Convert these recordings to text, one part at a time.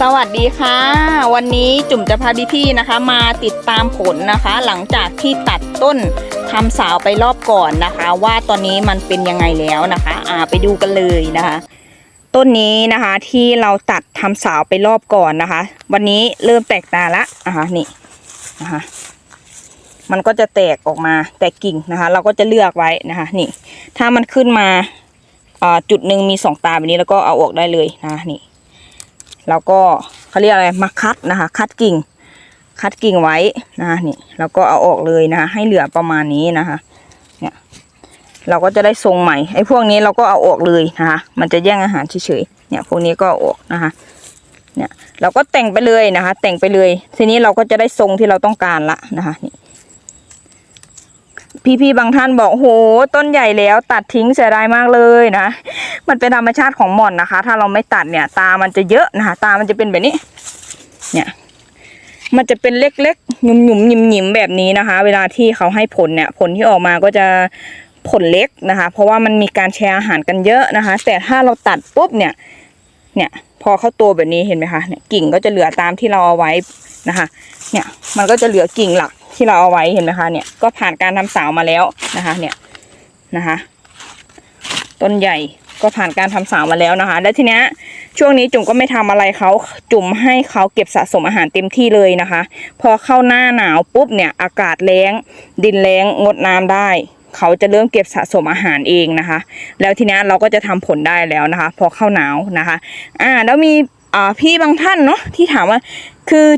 สวัสดีค่ะ วันนี้จุ่มจะพาพี่ๆนะคะ มาติดตามผลนะคะ หลังจากที่ตัดต้นทำสาวไปรอบก่อนนะคะ ว่าตอนนี้มันเป็นยังไงแล้วนะคะอ่าไปดูกันเลยนะคะ ต้นนี้นะคะที่เราตัดทำสาวไปรอบก่อนนะคะ วันนี้เริ่มแตกตาละนะคะนี่นะคะมันก็จะแตกออกมาแตกกิ่งนะคะ เราก็จะเลือกไว้นะคะนี่ ถ้ามันขึ้นมาอ่าจุดหนึ่งมีสองตาแบบนี้แล้วก็เอาออกได้เลยนะนี่ แล้วก็เขาเรียกอะไรมาคัดนะคะ คัดกิ่ง คัดกิ่งไว้นะคะนี่แล้วก็เอาออกเลยนะคะ ให้เหลือประมาณนี้นะคะเนี่ยเราก็จะได้ทรงใหม่ไอ้พวกนี้เราก็เอาออกเลยนะคะ มันจะแย่งอาหารเฉยๆเนี่ยพวกนี้ก็ออกนะคะเนี่ยเราก็แต่งไปเลยนะคะ แต่งไปเลย ทีนี้เราก็จะได้ทรงที่เราต้องการละนะคะนี่ พี่ๆบางท่านบอกโหต้นใหญ่แล้ว ตัดทิ้งเสียดายมากเลยนะ มันเป็นธรรมชาติของหม่อนนะคะ ถ้าเราไม่ตัดเนี่ย ตามันจะเยอะนะคะ ตามันจะเป็นแบบนี้ เนี่ย มันจะเป็นเล็กๆหยุ่มๆหยิมหยิมๆแบบนี้นะคะ เวลาที่เขาให้ผลเนี่ย ผลที่ออกมาก็จะผลเล็กนะคะ เพราะว่ามันมีการแชร์อาหารกันเยอะนะคะ แต่ถ้าเราตัดปุ๊บเนี่ย เนี่ย พอเขาโตแบบนี้เห็นไหมคะเนี่ยกิ่งก็จะเหลือตามที่เราเอาไว้นะคะ เนี่ย มันก็จะเหลือกิ่งหลัก ที่เราเอาไว้เห็นไหมคะเนี่ยก็ผ่านการทำสาวมาแล้วนะคะ เนี่ยนะคะ ต้นใหญ่ก็ผ่านการทำสาวมาแล้วนะคะ และทีเนี้ยช่วงนี้จุ่มก็ไม่ทำอะไรเขาจุ่มให้เขาเก็บสะสมอาหารเต็มที่เลยนะคะ พอเข้าหน้าหนาวปุ๊บเนี่ยอากาศแล้ง ดินแล้งงดน้ำได้เขาจะเริ่มเก็บสะสมอาหารเองนะคะ แล้วทีเนี้ยเราก็จะทำผลได้แล้วนะคะ พอเข้าหนาวนะคะ อ่า แล้วมีอ่าพี่บางท่านเนาะที่ถามว่าคือ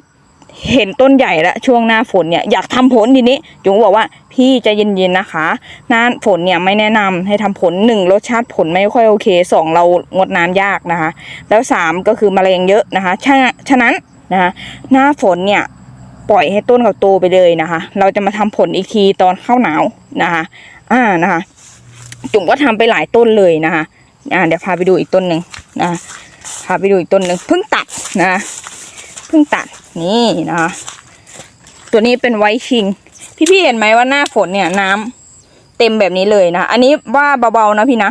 เห็นต้นใหญ่แล้วช่วงหน้าฝนเนี่ยอยากทำผลทีนี้จุ๋มบอกว่าพี่ใจเย็นๆนะคะหน้าฝนเนี่ยไม่แนะนำให้ทำผลหนึ่งรสชาติผลไม่ค่อยโอเคสองเรางดน้ำยากนะคะ แล้วสามก็คือแมลงเยอะนะคะฉะฉะนั้นนะคะหน้าฝนเนี่ยปล่อยให้ต้นเขาโตไปเลยนะคะ เราจะมาทำผลอีกทีตอนเข้าหนาวนะคะอ่านะคะ จุ๋มก็ทำไปหลายต้นเลยนะคะอ่าเดี๋ยวพาไปดูอีกต้นหนึ่งนะพาไปดูอีกต้นหนึ่งเพิ่งตัดนะเพิ่งตัด นี่นะตัวนี้เป็นไวท์ชิง พี่ๆเห็นไหมว่าหน้าฝนเนี่ยน้ำเต็มแบบนี้เลยนะอันนี้ว่าเบาๆนะพี่นะ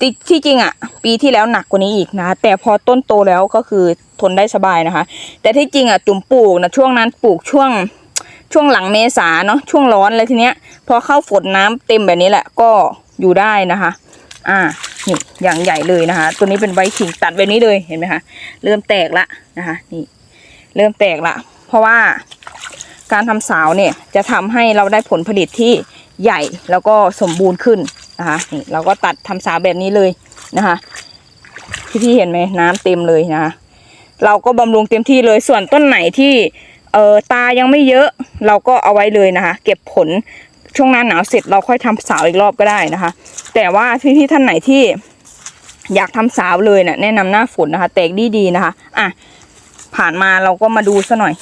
ติที่จริงอะ่ะ ปีที่แล้วหนักกว่านี้อีกนะ แต่พอต้นโตแล้วก็คือทนได้สบายนะคะ แต่ที่จริงอะ่ะจุ่มปลูกนะช่วงนั้นปลูกช่วงช่วงหลังเมษาเนาะช่วงร้อนเลยทีเนี้ย พอเข้าฝนน้ำเต็มแบบนี้แหละก็อยู่ได้นะคะ อ่านี่อย่างใหญ่เลยนะคะ ตัวนี้เป็นใบขิงตัดแบบนี้เลยเห็นไหมคะเริ่มแตกละนะคะ นี่ เริ่มแตกละ เพราะว่าการทำสาวเนี่ยจะทำให้เราได้ผลผลิตที่ใหญ่แล้วก็สมบูรณ์ขึ้นนะคะนี่เราก็ตัดทำสาวแบบนี้เลยนะคะพี่ๆเห็นไหมน้ำเต็มเลยนะคะเราก็บำรุงเต็มที่เลยส่วนต้นไหนที่เออตายังไม่เยอะเราก็เอาไว้เลยนะคะ เก็บผลช่วงหน้าหนาวเสร็จเราค่อยทำสาวอีกรอบก็ได้นะคะ แต่ว่าพี่ๆท่านไหนที่อยากทำสาวเลยเนี่ยแนะนำหน้าฝนนะคะ แตกดีๆนะคะอะ ผ่านมาเราก็มาดูซะหน่อย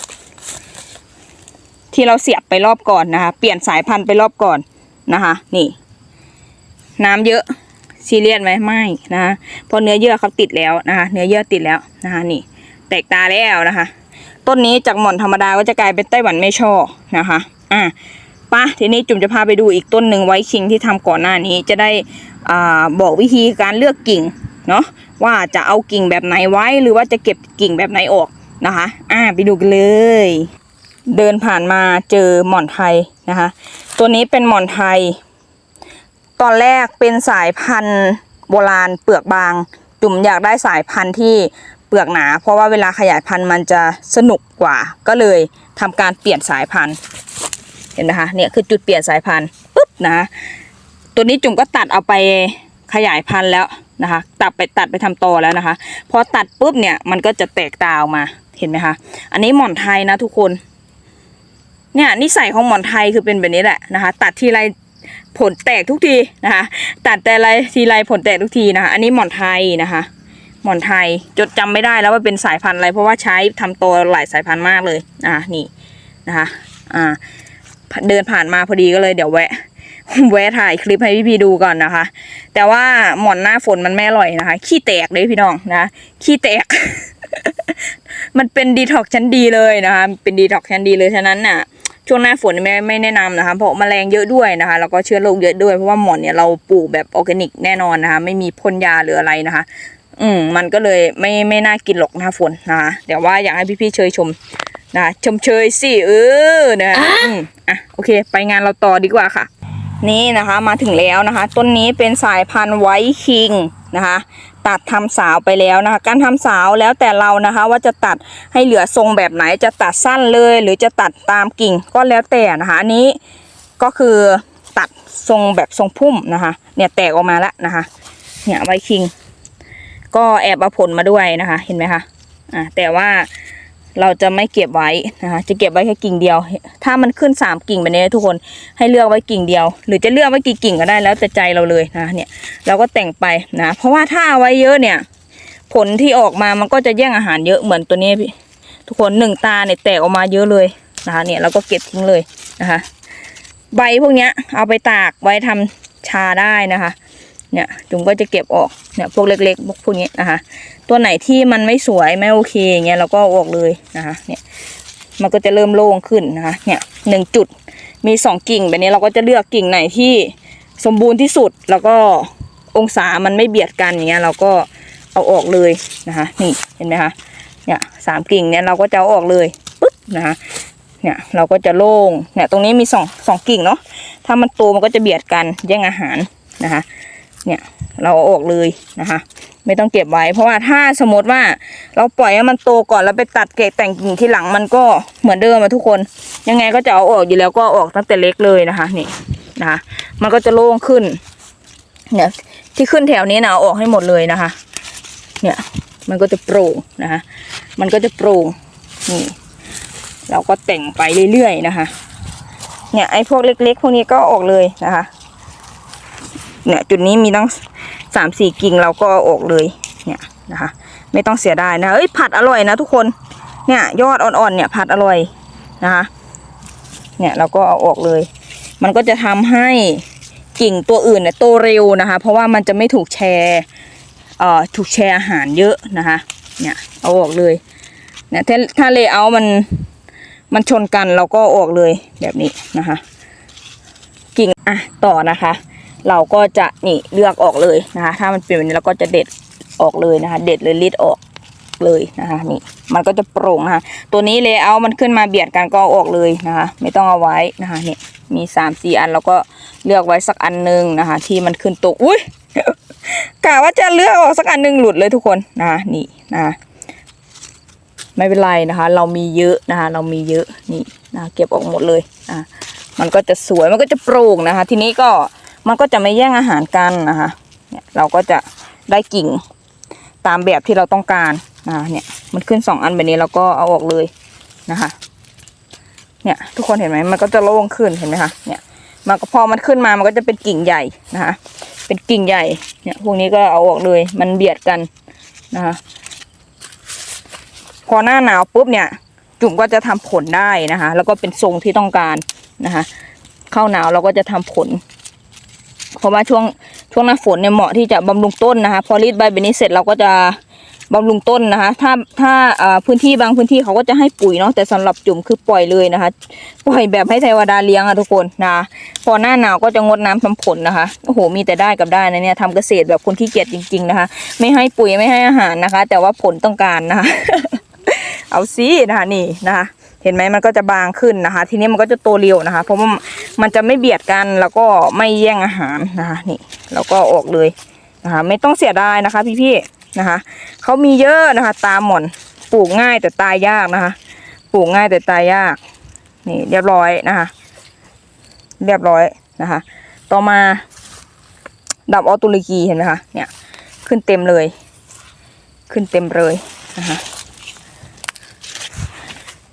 ที่เราเสียบไปรอบก่อนนะคะ เปลี่ยนสายพันธุ์ไปรอบก่อนนะคะ นี่ น้ำเยอะซีเรียสไหมไม่นะคะเพราะเนื้อเยื่อเขาติดแล้วนะคะ เนื้อเยื่อติดแล้วนะคะนี่ แตกตาแล้วนะคะ ต้นนี้จากหม่อนธรรมดาก็จะกลายเป็นไต้หวันไม่ช่อนะคะ อะปะทีนี้จุ่มจะพาไปดูอีกต้นหนึ่งไว้คิงที่ทำก่อนหน้านี้จะได้อ่าบอกวิธีการเลือกกิ่งเนาะว่าจะเอากิ่งแบบไหนไว้หรือว่าจะเก็บกิ่งแบบไหนออก นะคะ อะไปดูกันเลย เดินผ่านมาเจอหม่อนไทยนะคะ ตัวนี้เป็นหม่อนไทย ตอนแรกเป็นสายพันธุ์โบราณเปลือกบาง จุ่มอยากได้สายพันธุ์ที่เปลือกหนา เพราะว่าเวลาขยายพันธุ์มันจะสนุกกว่า ก็เลยทำการเปลี่ยนสายพันธุ์ เห็นไหมคะ เนี่ยคือจุดเปลี่ยนสายพันธุ์ปุ๊บนะ ตัวนี้จุ่มก็ตัดเอาไปขยายพันธุ์แล้วนะคะ ตัดไปตัดไปทำตอแล้วนะคะ พอตัดปุ๊บเนี่ยมันก็จะแตกตาออกมา เห็นไหมคะ อันนี้หมอนไทยนะทุกคน เนี่ยนิสัยของหมอนไทยคือเป็นแบบนี้แหละนะคะ ตัดทีไรผลแตกทุกทีนะคะ ตัดแต่ไรทีไรผลแตกทุกทีนะคะ อันนี้หมอนไทยนะคะ หมอนไทยจดจำไม่ได้แล้วว่าเป็นสายพันธุ์อะไรเพราะว่าใช้ทำตัวหลายสายพันธุ์มากเลยอ่านี่นะคะ อ่า เดินผ่านมาพอดีก็เลยเดี๋ยวแวะแวะถ่ายคลิปให้พี่ๆดูก่อนนะคะ แต่ว่าหมอนหน้าฝนมันไม่อร่อยนะคะ ขี้แตกเลยพี่น้องนะ ขี้แตก มันเป็นดีท็อกชั้นดีเลยนะคะเป็นดีท็อกชั้นดีเลยฉะนั้นน่ะช่วงหน้าฝนไม่ไม่แนะนำนะคะ เพราะแมลงเยอะด้วยนะคะแล้วก็เชื้อโรคเยอะด้วยเพราะว่าหมอนเนี่ยเราปลูกแบบออร์แกนิกแน่นอนนะคะ ไม่มีพ่นยาหรืออะไรนะคะ อืมมันก็เลยไม่ไม่น่ากินหรอกนะคะฝนนะคะเดี๋ยวว่าอยากให้พี่ๆเชยชมนะชมเชยสิเออนะอืมอะโอเค ไปงานเราต่อดีกว่าค่ะ นี่นะคะมาถึงแล้วนะคะ ต้นนี้เป็นสายพันธุ์ไวท์คิงนะคะ ตัดทำสาวไปแล้วนะคะ การทำสาวแล้วแต่เรานะคะ ว่าจะตัดให้เหลือทรงแบบไหนจะตัดสั้นเลย หรือจะตัดตามกิ่งก็แล้วแต่นะคะอันนี้ก็คือตัดทรงแบบทรงพุ่มนะคะ เนี่ยแตกออกมาแล้วนะคะเนี่ยไวคิง ก็แอบเอาผลมาด้วยนะคะ เห็นไหมคะอ่าแต่ว่า เราจะไม่เก็บไว้นะคะจะเก็บไว้แค่กิ่งเดียว ถ้ามันขึ้นสามกิ่งแบบนี้ทุกคนให้เลือกไว้กิ่งเดียว หรือจะเลือกไว้กี่กิ่งก็ได้แล้วแต่ใจเราเลยนะเนี่ยเราก็แต่งไปนะเพราะว่าถ้าเอาไว้เยอะเนี่ย ผลที่ออกมามันก็จะแย่งอาหารเยอะเหมือนตัวนี้พี่ทุกคนหนึ่งตาเนี่ยแตกออกมาเยอะเลยนะคะเนี่ยเราก็เก็บทิ้งเลยนะคะ ใบพวกนี้เอาไปตากไว้ทำชาได้นะคะ เนี่ยจุ๋มก็จะเก็บออกเนี่ยพวกเล็กๆพวกพวกนี้นะคะ ตัวไหนที่มันไม่สวยไม่โอเคอย่างเงี้ยเราก็อออกเลยนะคะ เนี่ยมันก็จะเริ่มโล่งขึ้นนะคะ เนี่ยหนึ่งจุดมีสองกิ่งแบบนี้เราก็จะเลือกกิ่งไหนที่สมบูรณ์ที่สุดแล้วก็องศามันไม่เบียดกันอย่างเงี้ยเราก็เอาออกเลยนะคะ นี่เห็นไหมคะเนี่ยสามกิ่งเนี่ยเราก็จะเอาออกเลยปุ๊บนะคะเนี่ยเราก็จะโล่งเนี่ยตรงนี้มีสองสองกิ่งเนาะถ้ามันโตมันก็จะเบียดกันแย่งอาหารนะคะ เนี่ยเราออกเลยนะคะ ไม่ต้องเก็บไว้ เพราะว่าถ้าสมมติว่าเราปล่อยให้มันโตก่อนแล้วไปตัดเกะแต่งกิ่งที่หลังมันก็เหมือนเดิมอะทุกคน ยังไงก็จะเอาออกอยู่แล้วก็อออกตั้งแต่เล็กเลยนะคะนี่นะคะมันก็จะโล่งขึ้น เนี่ยที่ขึ้นแถวนี้นะเอาออกให้หมดเลยนะคะ เนี่ยมันก็จะโปร่งนะคะมันก็จะโปร่งนี่เราก็แต่งไปเรื่อยๆนะคะ เนี่ยไอ้พวกเล็กๆ พวกนี้ก็ออกเลยนะคะ เนี่ยจุดนี้มีตั้งสามสี่กิ่งเราก็เอาออกเลยเนี่ยนะคะไม่ต้องเสียดายนะเอ้ยผัดอร่อยนะทุกคนเนี่ยยอดอ่อนๆเนี่ยผัดอร่อยนะคะเนี่ยเราก็เอาออกเลย มันก็จะทำให้กิ่งตัวอื่นเนี่ยโตเร็วนะคะ เพราะว่ามันจะไม่ถูกแชร์เอ่อถูกแชร์อาหารเยอะนะคะเนี่ยเอาออกเลยเนี่ยถ้าถ้าเลเยอร์มันมันชนกันเราก็อออกเลยแบบนี้นะคะ กิ่งอะต่อนะคะ เราก็จะนี่เลือกออกเลยนะคะถ้ามันเป็นแบบนี้เราก็จะเด็ดออกเลยนะคะ เด็ดเลยรีดออกเลยนะคะนี่มันก็จะโปร่งนะคะตัวนี้เลเยอร์มันขึ้นมาเบียดกันก็ออกเลยนะคะ ไม่ต้องเอาไว้นะคะนี่มีสามสี่อันเราก็เลือกไว้สักอันหนึ่งนะคะ ที่มันขึ้นตกอุ้ยกะว่าจะเลือกออกสักอันหนึ่งหลุดเลยทุกคนนะคะนี่นะคะไม่เป็นไรนะคะ เรามีเยอะนะคะ เรามีเยอะนี่นะเก็บออกหมดเลยอะมันก็จะสวยมันก็จะโปร่งนะคะ ทีนี้ก็ มันก็จะไม่แย่งอาหารกันนะคะเนี่ยเราก็จะได้กิ่งตามแบบที่เราต้องการนะคะเนี่ยมันขึ้นสองอันแบบนี้เราก็เอาออกเลยนะคะ เนี่ย ทุกคนเห็นไหมมันก็จะโล่งขึ้นเห็นไหมคะเนี่ยมันก็พอมันขึ้นมามันก็จะเป็นกิ่งใหญ่นะคะ เป็นกิ่งใหญ่เนี่ยพวกนี้ก็เอาออกเลยมันเบียดกันนะคะพอหน้าหนาวปุ๊บเนี่ย จุ่มก็จะทำผลได้นะคะ แล้วก็เป็นทรงที่ต้องการนะคะ เข้าหนาวเราก็จะทำผล เพราะว่าช่วงช่วงหน้าฝนเนี่ยเหมาะที่จะบำรุงต้นนะคะ พอรีดใบแบบนี้เสร็จเราก็จะบำรุงต้นนะคะ ถ้าถ้าพื้นที่บางพื้นที่เขาก็จะให้ปุ๋ยเนาะแต่สำหรับจุ่มคือปล่อยเลยนะคะ ปล่อยแบบให้เทวดาเลี้ยงอะทุกคนนะพอหน้าหนาวก็จะงดน้ำทำผลนะคะโอ้โหมีแต่ได้กับได้นะเนี่ยทำเกษตรแบบคนที่เกียจจริง ๆนะคะ ไม่ให้ปุ๋ยไม่ให้อาหารนะคะ แต่ว่าผลต้องการนะคะ เอาซินะคะนี่นะคะ เห็นไหมมันก็จะบางขึ้นนะคะ ทีนี้มันก็จะโตเร็วนะคะ เพราะว่ามันจะไม่เบียดกันแล้วก็ไม่แย่งอาหารนะคะ นี่เราก็ออกเลยนะคะ ไม่ต้องเสียดายนะคะพี่ๆนะคะเขามีเยอะนะคะ ตามหมอนปลูกง่ายแต่ตายยากนะคะ ปลูกง่ายแต่ตายยาก นี่เรียบร้อยนะคะ เรียบร้อยนะคะ ต่อมาดับออตุลิกีเห็นไหมคะเนี่ยขึ้นเต็มเลย ขึ้นเต็มเลยนะคะ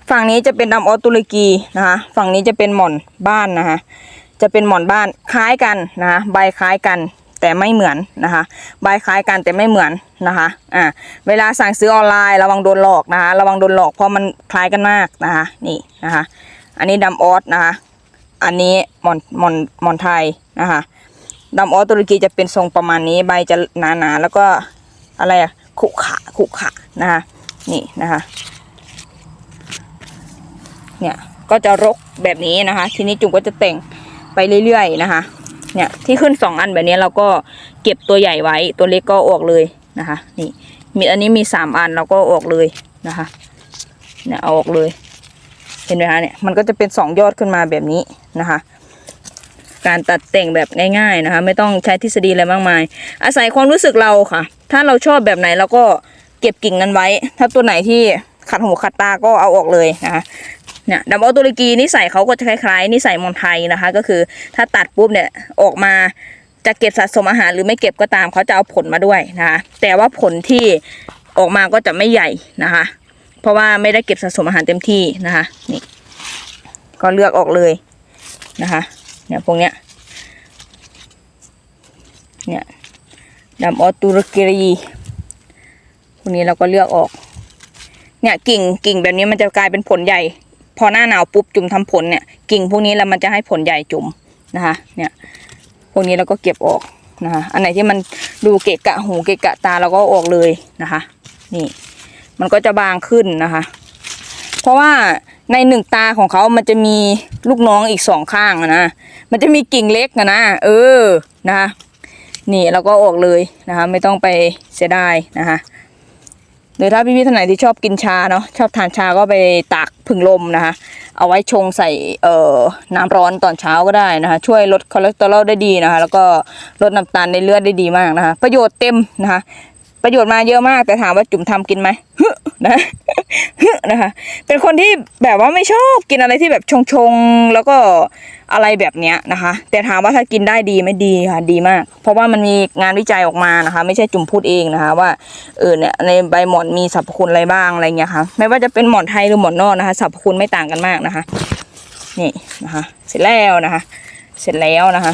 ฝั่งนี้จะเป็นดำออตุรกีนะคะฝั่งนี้จะเป็นหม่อนบ้านนะคะจะเป็นหม่อนบ้านคล้ายกันนะคะใบคล้ายกันแต่ไม่เหมือนนะคะใบคล้ายกันแต่ไม่เหมือนนะคะอ่าเวลาสั่งซื้อออนไลน์ระวังโดนหลอกนะคะระวังโดนหลอกเพราะมันคล้ายกันมากนะคะนี่นะคะอันนี้ดำออสนะคะอันนี้หม่อนหม่อนหม่อนไทยนะคะดำออสตุรกีจะเป็นทรงประมาณนี้ใบจะหนาๆแล้วก็อะไรอะขุขะขุขะนะคะนี่นะคะ เนี่ยก็จะรกแบบนี้นะคะ ทีนี้จุ๋มก็จะแต่งไปเรื่อยๆนะคะ เนี่ยที่ขึ้นสองอันแบบนี้เราก็เก็บตัวใหญ่ไว้ตัวเล็กก็ออกเลยนะคะ นี่มีอันนี้มีสามอันเราก็อออกเลยนะคะ เนี่ยเอาออกเลยเห็นไหมคะเนี่ยมันก็จะเป็นสองยอดขึ้นมาแบบนี้นะคะ การตัดแต่งแบบง่ายๆนะคะ ไม่ต้องใช้ทฤษฎีอะไรมากมาย อาศัยความรู้สึกเราค่ะ ถ้าเราชอบแบบไหนเราก็เก็บกิ่งนั้นไว้ ถ้าตัวไหนที่ขัดหูขัดตาก็เอาออกเลยนะคะ เนี่ยดับเบิลตุรกีนิสัยเขาก็จะคล้ายๆนิสัยมอนไทยนะคะ ก็คือถ้าตัดปุ๊บเนี่ยออกมาจะเก็บสะสมอาหารหรือไม่เก็บก็ตามเขาจะเอาผลมาด้วยนะคะแต่ว่าผลที่ออกมาก็จะไม่ใหญ่นะคะ เพราะว่าไม่ได้เก็บสะสมอาหารเต็มที่นะคะนี่ก็เลือกออกเลยนะคะเนี่ยพวกเนี้ยเนี่ยดำออตุรกีรีพวกนี้เราก็เลือกออกเนี่ยกิ่งกิ่งแบบนี้มันจะกลายเป็นผลใหญ่ พอหน้าหนาวปุ๊บจุ่มทำผลเนี่ยกิ่งพวกนี้แล้วมันจะให้ผลใหญ่จุ่มนะคะ เนี่ยพวกนี้เราก็เก็บออกนะคะ อันไหนที่มันดูเกะกะหูเกะกะตาเราก็ออกเลยนะคะ นี่ มันก็จะบางขึ้นนะคะ เพราะว่าในหนึ่งตาของเขามันจะมีลูกน้องอีกสองข้างนะ มันจะมีกิ่งเล็กนะ เออ นะคะ นี่เราก็ออกเลยนะคะ ไม่ต้องไปเสียดายนะคะ หรือถ้าพี่พี่ๆท่านไหนที่ชอบกินชาเนาะชอบทานชาก็ไปตากผึ่งลมนะคะ เอาไว้ชงใส่เอ่อน้ำร้อนตอนเช้าก็ได้นะคะ ช่วยลดคอเลสเตอรอลได้ดีนะคะ แล้วก็ลดน้ำตาลในเลือดได้ดีมากนะคะ ประโยชน์เต็มนะคะ ประโยชน์มาเยอะมาก แต่ถามว่าจุ่มทำกินไหมนะนะคะ เป็นคนที่แบบว่าไม่ชอบกินอะไรที่แบบชงชงๆแล้วก็อะไรแบบเนี้ยนะคะ แต่ถามว่าถ้ากินได้ดีไม่ดีค่ะดีมาก เพราะว่ามันมีงานวิจัยออกมานะคะ ไม่ใช่จุ่มพูดเองนะคะ ว่าเออเนี่ยในใบหมอนมีสรรพคุณอะไรบ้างอะไรเงี้ยค่ะ ไม่ว่าจะเป็นหมอนไทยหรือหมอนนอกนะคะสรรพคุณไม่ต่างกันมากนะคะ นี่นะคะ เสร็จแล้วนะคะ เสร็จแล้วนะคะ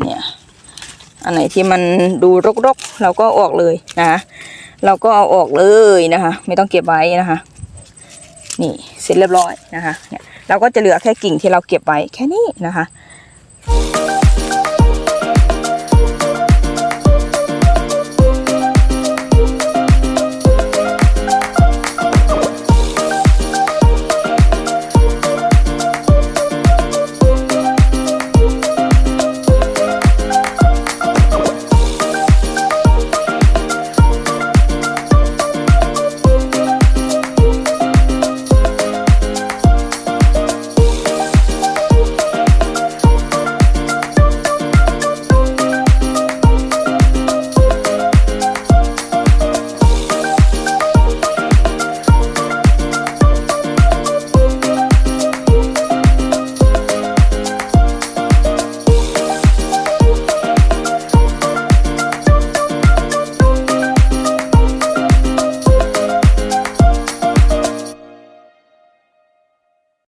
เนี่ย อันไหนที่มันดูรกๆเราก็อออกเลยนะคะเราก็เอาออกเลยนะคะ ไม่ต้องเก็บไว้นะคะ นี่เสร็จเรียบร้อยนะคะเนี่ยเราก็จะเหลือแค่กิ่งที่เราเก็บไว้แค่นี้นะคะ